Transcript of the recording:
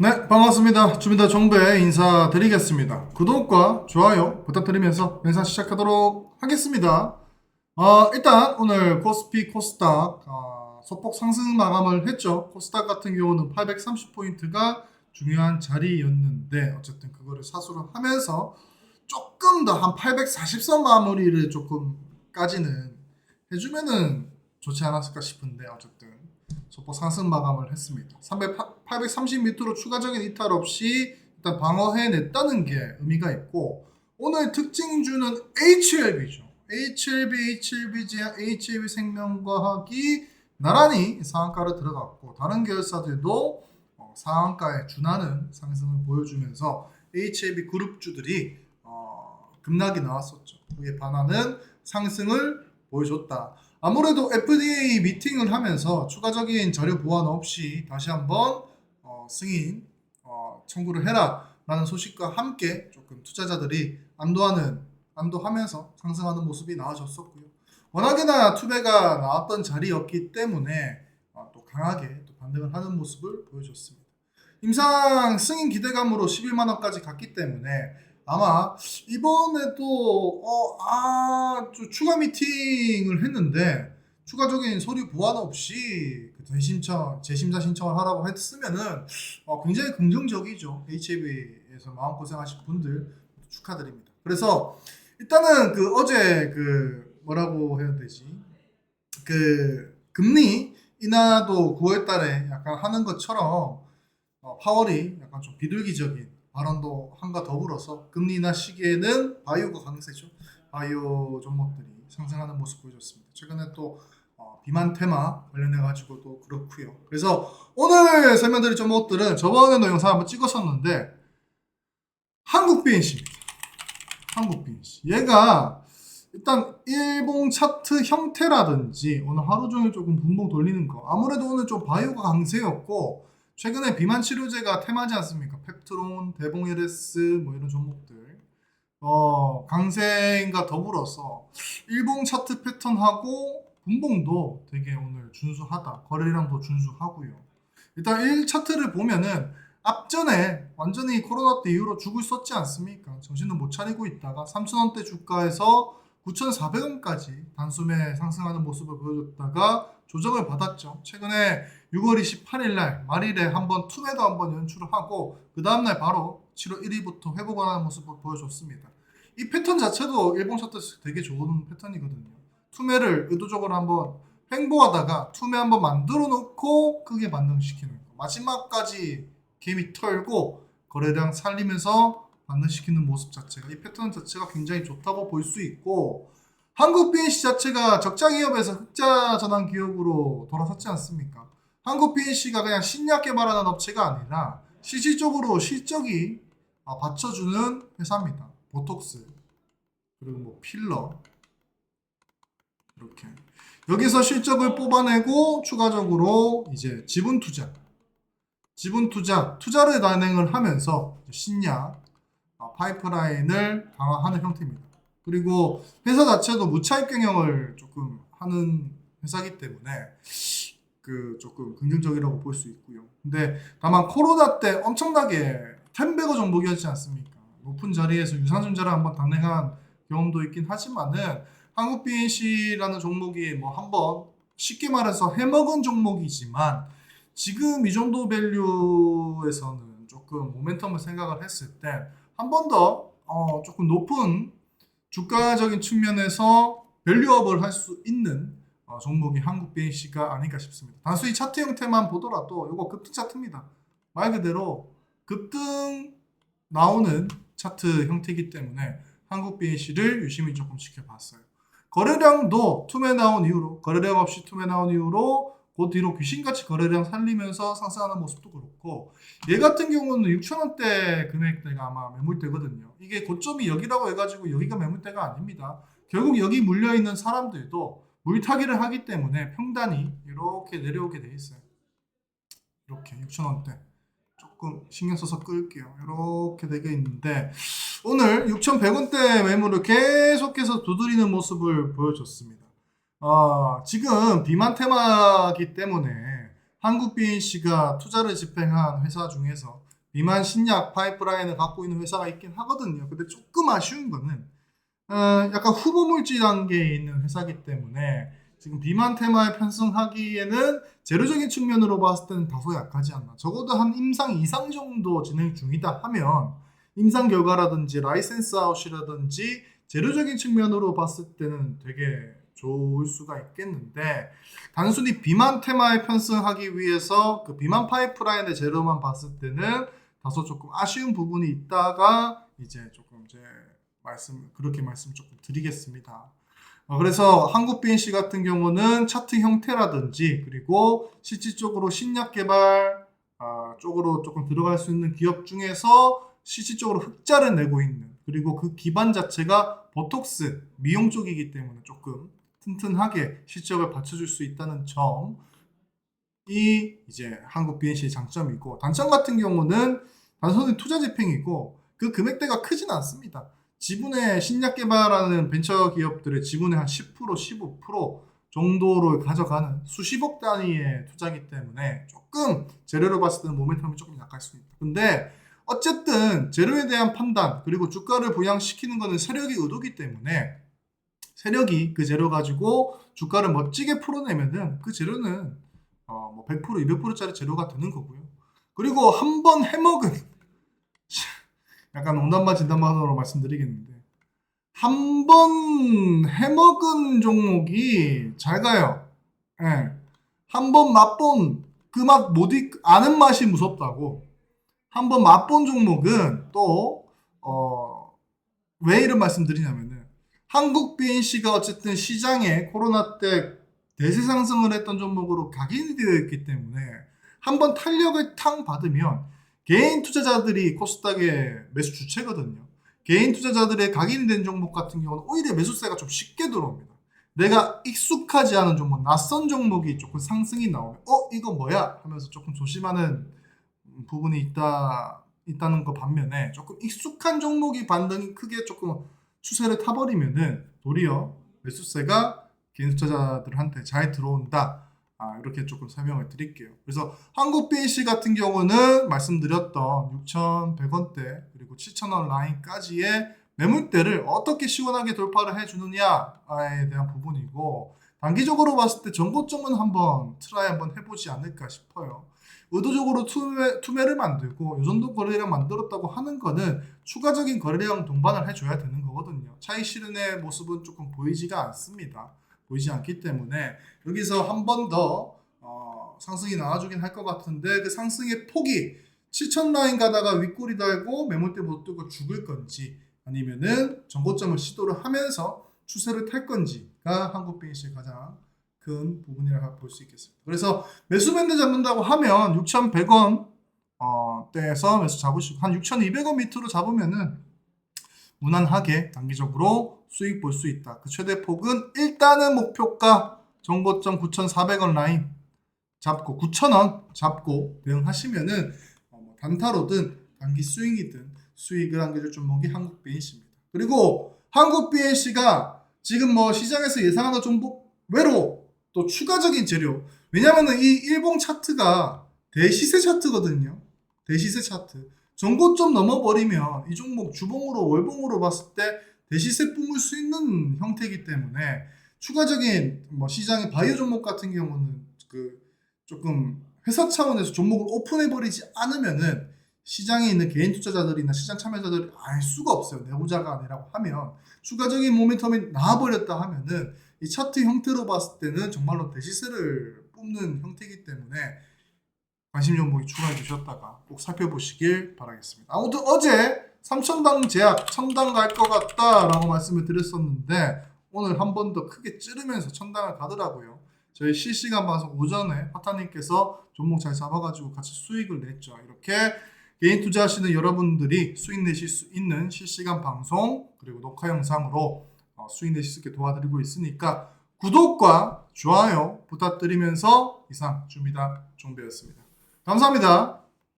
네, 반갑습니다. 주민다 정배 인사드리겠습니다. 구독과 좋아요 부탁드리면서 영상 시작하도록 하겠습니다. 어, 일단 오늘 코스피 코스닥 어, 소폭 상승 마감을 했죠. 코스닥 같은 경우는 830포인트가 중요한 자리였는데 어쨌든 그거를 사수를 하면서 조금 더 한 840선 마무리를 조금까지는 해주면은 좋지 않았을까 싶은데 어쨌든 소폭 상승 마감을 했습니다. 300, 830m로 추가적인 이탈 없이 일단 방어해냈다는 게 의미가 있고 오늘 특징주는 HLB죠. HLB, HLB, HLB 생명과학이 나란히 상한가로 들어갔고 다른 계열사들도 어, 상한가에 준하는 상승을 보여주면서 HLB 그룹주들이 어, 급락이 나왔었죠. 그에 반하는 상승을 보여줬다. 아무래도 FDA 미팅을 하면서 추가적인 자료 보완 없이 다시 한번 어, 승인 어, 청구를 해라라는 소식과 함께 조금 투자자들이 안도하는 안도하면서 상승하는 모습이 나와졌었고요. 워낙에나 투배가 나왔던 자리였기 때문에 어, 또 강하게 또 반등을 하는 모습을 보여줬습니다. 임상 승인 기대감으로 11만 원까지 갔기 때문에 아마 이번에도 어, 아, 좀 추가 미팅을 했는데 추가적인 서류 보완 없이 그 재심청, 재심사 신청을 하라고 했으면은 어, 굉장히 긍정적이죠. HAB에서 마음고생하신 분들 축하드립니다. 그래서 일단은 그 어제 그 뭐라고 해야 되지? 그 금리 인하도 9월 달에 약간 하는 것처럼 어, 파월이 약간 좀 비둘기적인 발언도 한과 더불어서 금리 인하 시기에는 바이오가 강세죠. 바이오 종목들이 상승하는 모습 보여줬습니다. 최근에 또 어, 비만 테마 관련해 가지고도 그렇고요. 그래서 오늘 설명드릴 종목들은 저번에도 영상 한번 찍었었는데 한국 BNC입니다. 한국 BNC. 얘가 일단 일봉 차트 형태라든지 오늘 하루 종일 조금 분봉 돌리는 거 아무래도 오늘 좀 바이오가 강세였고 최근에 비만 치료제가 테마지 않습니까? 펩트론, 데봉에레스 뭐 이런 종목들 어 강세인가 더불어서 일봉 차트 패턴하고 분봉도 되게 오늘 준수하다 거래량도 준수하고요. 일단 1 차트를 보면은 앞전에 완전히 코로나 때 이후로 죽을 썼지 않습니까? 정신을 못 차리고 있다가 3,000원대 주가에서 9,400원까지 단숨에 상승하는 모습을 보여줬다가 조정을 받았죠. 최근에 6월 28일 날 말일에 한번 투매도 한번 연출을 하고 그 다음 날 바로 7월 1일부터 회복하는 모습을 보여줬습니다. 이 패턴 자체도 일본 차트 되게 좋은 패턴이거든요. 투매를 의도적으로 한번 횡보하다가 투매 한번 만들어 놓고 크게 반등시키는 거. 마지막까지 개미 털고 거래량 살리면서 반등시키는 모습 자체가 이 패턴 자체가 굉장히 좋다고 볼 수 있고 한국 BNC 자체가 적자 기업에서 흑자 전환 기업으로 돌아섰지 않습니까? 한국 BNC가 그냥 신약 개발하는 업체가 아니라 실질적으로 실적이 아, 받쳐주는 회사입니다. 보톡스 그리고 뭐 필러 이렇게 여기서 실적을 뽑아내고 추가적으로 이제 지분 투자 지분 투자 투자를 단행을 하면서 신약 아, 파이프라인을 강화하는 형태입니다. 그리고 회사 자체도 무차입 경영을 조금 하는 회사이기 때문에 그 조금 긍정적이라고 볼 수 있고요. 근데 다만 코로나 때 엄청나게 텐베거 종목이었지 않습니까? 높은 자리에서 유산전자를 한번 단행한 경험도 있긴 하지만은 한국 BNC라는 종목이 뭐 한번 쉽게 말해서 해먹은 종목이지만 지금 이 정도 밸류에서는 조금 모멘텀을 생각을 했을 때 한 번더 어, 조금 높은 주가적인 측면에서 밸류업을 할 수 있는 어, 종목이 한국 BNC가 아닐까 싶습니다. 단순히 차트 형태만 보더라도 이거 급등 차트입니다. 말 그대로 급등 나오는 차트 형태이기 때문에 한국 BNC를 유심히 조금 지켜봤어요. 거래량도 투매 나온 이후로 거래량 없이 투매 나온 이후로 그 뒤로 귀신같이 거래량 살리면서 상승하는 모습도 그렇고 얘 같은 경우는 6천 원대 금액대가 아마 매물대거든요. 이게 고점이 여기라고 해가지고 여기가 매물대가 아닙니다. 결국 여기 물려 있는 사람들도 물타기를 하기 때문에 평단이 이렇게 내려오게 돼 있어요. 이렇게 6천 원대 조금 신경 써서 끌게요. 이렇게 되게 있는데 오늘 6,100원대 매물을 계속해서 두드리는 모습을 보여줬습니다. 어, 지금 비만 테마기 때문에 한국 BNC가 투자를 집행한 회사 중에서 비만 신약 파이프라인을 갖고 있는 회사가 있긴 하거든요. 근데 조금 아쉬운 거는 어, 약간 후보 물질 단계에 있는 회사기 때문에 지금 비만 테마에 편승하기에는 재료적인 측면으로 봤을 때는 다소 약하지 않나. 적어도 한 임상 이상 정도 진행 중이다 하면 임상 결과라든지 라이센스 아웃이라든지 재료적인 측면으로 봤을 때는 되게 좋을 수가 있겠는데 단순히 비만 테마에 편승하기 위해서 그 비만 파이프라인의 재료만 봤을 때는 다소 조금 아쉬운 부분이 있다가 이제 조금 이제 말씀 그렇게 말씀 조금 드리겠습니다. 어, 그래서 한국 BNC 같은 경우는 차트 형태라든지 그리고 실질적으로 신약 개발 아, 쪽으로 조금 들어갈 수 있는 기업 중에서 실질적으로 흑자를 내고 있는 그리고 그 기반 자체가 보톡스 미용 쪽이기 때문에 조금 튼튼하게 실적을 받쳐줄 수 있다는 점이 이제 한국 BNC의 장점이고 단점 같은 경우는 단순히 투자 집행이고 그 금액대가 크진 않습니다. 지분의 신약 개발하는 벤처 기업들의 지분의 한 10%, 15% 정도를 가져가는 수십억 단위의 투자기 때문에 조금 재료로 봤을 때는 모멘텀이 조금 약할 수 있다. 근데 어쨌든 재료에 대한 판단 그리고 주가를 부양시키는 것은 세력이 의도기 때문에 세력이 그 재료 가지고 주가를 멋지게 풀어내면은 그 재료는 어, 뭐 100%, 200%짜리 재료가 되는 거고요. 그리고 한 번 해먹은 약간 농담반 진담반으로 말씀드리겠는데 한 번 해먹은 종목이 잘 가요. 예. 한번 맛본 그 맛못 아는 맛이 무섭다고. 한 번 맛본 종목은 또 어, 왜 이런 말씀 드리냐면은 한국 BNC가 어쨌든 시장에 코로나 때 대세 상승을 했던 종목으로 각인이 되어 있기 때문에 한번 탄력을 탕 받으면 개인 투자자들이 코스닥의 매수 주체거든요. 개인 투자자들의 각인이 된 종목 같은 경우는 오히려 매수세가 좀 쉽게 들어옵니다. 내가 익숙하지 않은 종목, 낯선 종목이 조금 상승이 나오면 어 이거 뭐야 하면서 조금 조심하는 부분이 있다 있다는 거 반면에 조금 익숙한 종목이 반등이 크게 조금 추세를 타버리면은 도리어 매수세가 개인 투자자들한테 잘 들어온다. 아, 이렇게 조금 설명을 드릴게요. 그래서 한국 BNC 같은 경우는 말씀드렸던 6,100원대 그리고 7,000원 라인까지의 매물대를 어떻게 시원하게 돌파를 해주느냐에 대한 부분이고 단기적으로 봤을 때 전고점은 한번 트라이 한번 해보지 않을까 싶어요. 의도적으로 투매, 투매를 만들고 이 정도 거래량 만들었다고 하는 거는 추가적인 거래량 동반을 해줘야 되는 거거든요. 차익 실현의 모습은 조금 보이지가 않습니다. 보이지 않기 때문에 여기서 한 번더 어, 상승이 나와주긴 할 것 같은데 그 상승의 폭이 7천 라인 가다가 윗꼬리 달고 매물대 못 뜨고 죽을 건지 아니면은 정고점을 시도를 하면서 추세를 탈 건지가 한국 BNC의 가장 큰 부분이라고 볼 수 있겠습니다. 그래서 매수 밴드 잡는다고 하면 6,100원 어, 대에서 매수 잡으시고 한 6,200원 밑으로 잡으면은 무난하게 단기적으로 수익 볼 수 있다. 그 최대 폭은 일단은 목표가 정고점 9,400원 라인 잡고 9,000원 잡고 대응하시면은 어, 뭐 단타로든 단기 스윙이든 수익을 안겨줄 종목이 한국 BNC입니다. 그리고 한국 BNC가 지금 뭐 시장에서 예상하는 종목 외로 또 추가적인 재료 왜냐면은 이 일봉 차트가 대시세 차트거든요. 대시세 차트. 전고점 넘어버리면 이 종목 주봉으로 월봉으로 봤을 때 대시세 뿜을 수 있는 형태이기 때문에 추가적인 뭐 시장의 바이오 종목 같은 경우는 그 조금 회사 차원에서 종목을 오픈해버리지 않으면은 시장에 있는 개인 투자자들이나 시장 참여자들이 알 수가 없어요. 내부자가 아니라고 하면 추가적인 모멘텀이 나와버렸다 하면은 이 차트 형태로 봤을 때는 정말로 대시세를 뽑는 형태이기 때문에 관심 종목이 추가해 주셨다가 꼭 살펴보시길 바라겠습니다. 아무튼 어제 3천당 제약 천당 갈 것 같다라고 말씀을 드렸었는데 오늘 한 번 더 크게 찌르면서 천당을 가더라고요. 저희 실시간 방송 오전에 화타님께서 종목 잘 잡아가지고 같이 수익을 냈죠. 이렇게 개인 투자하시는 여러분들이 수익 내실 수 있는 실시간 방송 그리고 녹화 영상으로 어, 수익 내실 수 있게 도와드리고 있으니까 구독과 좋아요 부탁드리면서 이상 주미다 종배였습니다. 감사합니다.